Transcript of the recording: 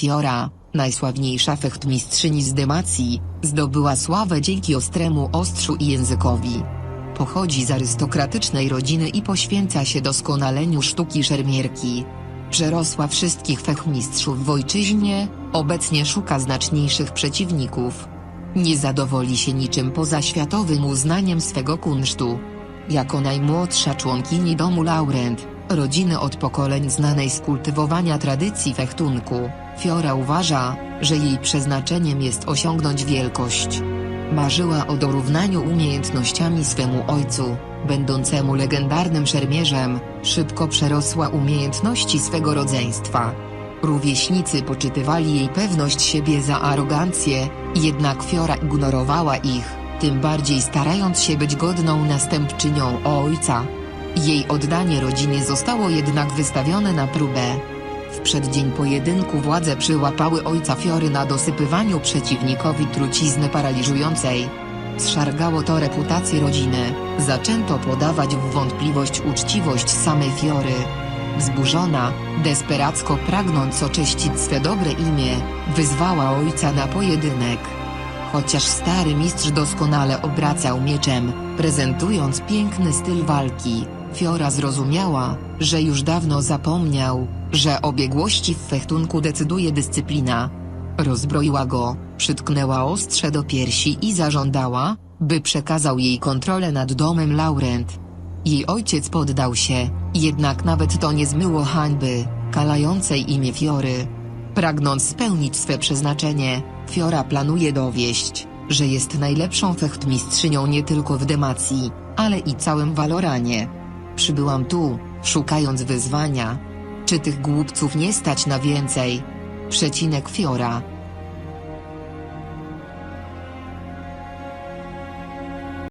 Fiora, najsławniejsza fechtmistrzyni z Demacji, zdobyła sławę dzięki ostremu ostrzu i językowi. Pochodzi z arystokratycznej rodziny i poświęca się doskonaleniu sztuki szermierki. Przerosła wszystkich fechmistrzów w ojczyźnie, obecnie szuka znaczniejszych przeciwników. Nie zadowoli się niczym poza światowym uznaniem swego kunsztu. Jako najmłodsza członkini domu Laurent, rodziny od pokoleń znanej z kultywowania tradycji fechtunku, Fiora uważa, że jej przeznaczeniem jest osiągnąć wielkość. Marzyła o dorównaniu umiejętnościami swemu ojcu, będącemu legendarnym szermierzem, szybko przerosła umiejętności swego rodzeństwa. Rówieśnicy poczytywali jej pewność siebie za arogancję, jednak Fiora ignorowała ich, tym bardziej starając się być godną następczynią ojca. Jej oddanie rodzinie zostało jednak wystawione na próbę. W przeddzień pojedynku władze przyłapały ojca Fiory na dosypywaniu przeciwnikowi trucizny paraliżującej. Zszargało to reputację rodziny, zaczęto podawać w wątpliwość uczciwość samej Fiory. Wzburzona, desperacko pragnąc oczyścić swe dobre imię, wyzwała ojca na pojedynek. Chociaż stary mistrz doskonale obracał mieczem, prezentując piękny styl walki, Fiora zrozumiała, że już dawno zapomniał, że o biegłości w fechtunku decyduje dyscyplina. Rozbroiła go, przytknęła ostrze do piersi i zażądała, by przekazał jej kontrolę nad domem Laurent. Jej ojciec poddał się, jednak nawet to nie zmyło hańby, kalającej imię Fiory. Pragnąc spełnić swe przeznaczenie, Fiora planuje dowieść, że jest najlepszą fechtmistrzynią nie tylko w Demacji, ale i całym Valoranie. Przybyłam tu, szukając wyzwania. Czy tych głupców nie stać na więcej? Przecinek Fiora,